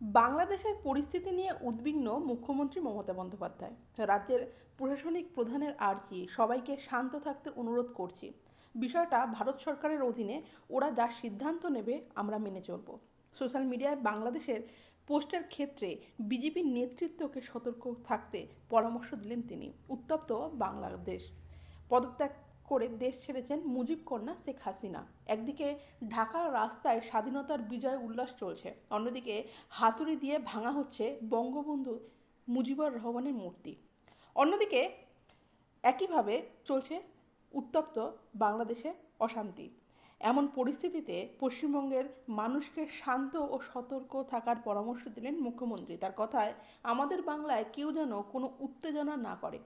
বাংলাদেশের পরিস্থিতি নিয়ে উদ্বিগ্ন মুখ্যমন্ত্রী মমতা বন্দ্যোপাধ্যায়। রাজ্যের প্রশাসনিক প্রধানের আর্জি, সবাইকে শান্ত থাকতে অনুরোধ করছি। বিষয়টা ভারত সরকারের অধীনে ওরা যা সিদ্ধান্ত নেবে আমরা মেনে চলব। সোশ্যাল মিডিয়ায় বাংলাদেশের পোস্টের ক্ষেত্রে বিজেপির নেতৃত্বকে সতর্ক থাকতে পরামর্শ দিলেন তিনি। উত্তপ্ত বাংলাদেশ। পদত্যাগ করে দেশ ছেড়েছেন মুজিব কন্যা শেখ হাসিনা। একদিকে ঢাকার রাস্তায় স্বাধীনতার বিজয় উল্লাস চলছে, অন্যদিকে হাতুড়ি দিয়ে ভাঙা হচ্ছে বঙ্গবন্ধু মুজিবুর রহমানের মূর্তি। অন্যদিকে একইভাবে চলছে উত্তপ্ত বাংলাদেশে অশান্তি। এমন পরিস্থিতিতে পশ্চিমবঙ্গের মানুষকে শান্ত ও সতর্ক থাকার পরামর্শ দিলেন মুখ্যমন্ত্রী। তার কথায়, আমাদের বাংলায় কেউ যেন কোনো উত্তেজনা না করে।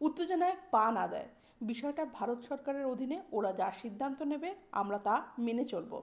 উত্তেজনায় পা না দেয়। বিষয়টা ভারত সরকারের অধীনে ওরা যা সিদ্ধান্ত নেবে, আমরা তা মেনে চলব।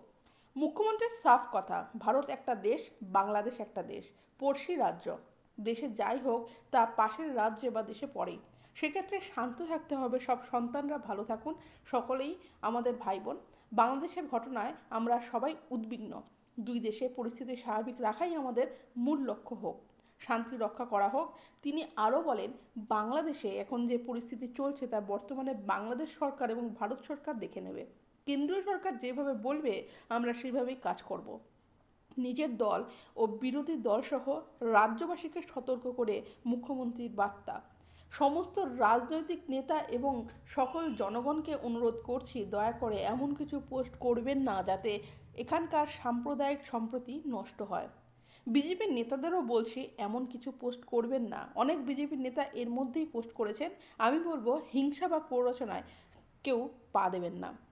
মুখ্যমন্ত্রীর সাফ কথা, ভারত একটা দেশ, বাংলাদেশ একটা দেশ, পড়শি রাজ্য। দেশে যাই হোক, তা পাশের রাজ্যে বা দেশে পড়েই। সেক্ষেত্রে শান্ত থাকতে হবে, সব সন্তানরা ভালো থাকুন, সকলেই আমাদের ভাই বোন বাংলাদেশের ঘটনায় আমরা সবাই উদ্বিগ্ন। দুই দেশে পরিস্থিতি স্বাভাবিক রাখাই আমাদের মূল লক্ষ্য হোক। শান্তি রক্ষা করা হোক। তিনি আরও বলেন, বাংলাদেশে এখন যে পরিস্থিতি চলছে তা বর্তমানে বাংলাদেশ সরকার এবং ভারত সরকার দেখে নেবে। কেন্দ্রীয় সরকার যেভাবে বলবে, আমরা সেভাবেই কাজ করব। নিজের দল ও বিরোধী দলসহ রাজ্যবাসীকে সতর্ক করে মুখ্যমন্ত্রীর বার্তা। সমস্ত রাজনৈতিক নেতা এবং সকল জনগণকে অনুরোধ করছি, দয়া করে এমন কিছু পোস্ট করবেন না যাতে এখানকার সাম্প্রদায়িক সম্প্রতি নষ্ট হয়। বিজেপির নেতাদেরও বলছি, এমন কিছু পোস্ট করবেন না। অনেক বিজেপির নেতা এর মধ্যেই পোস্ট করেছেন। আমি বলব, হিংসা বা প্ররোচনায় কেউ পা দেবেন না।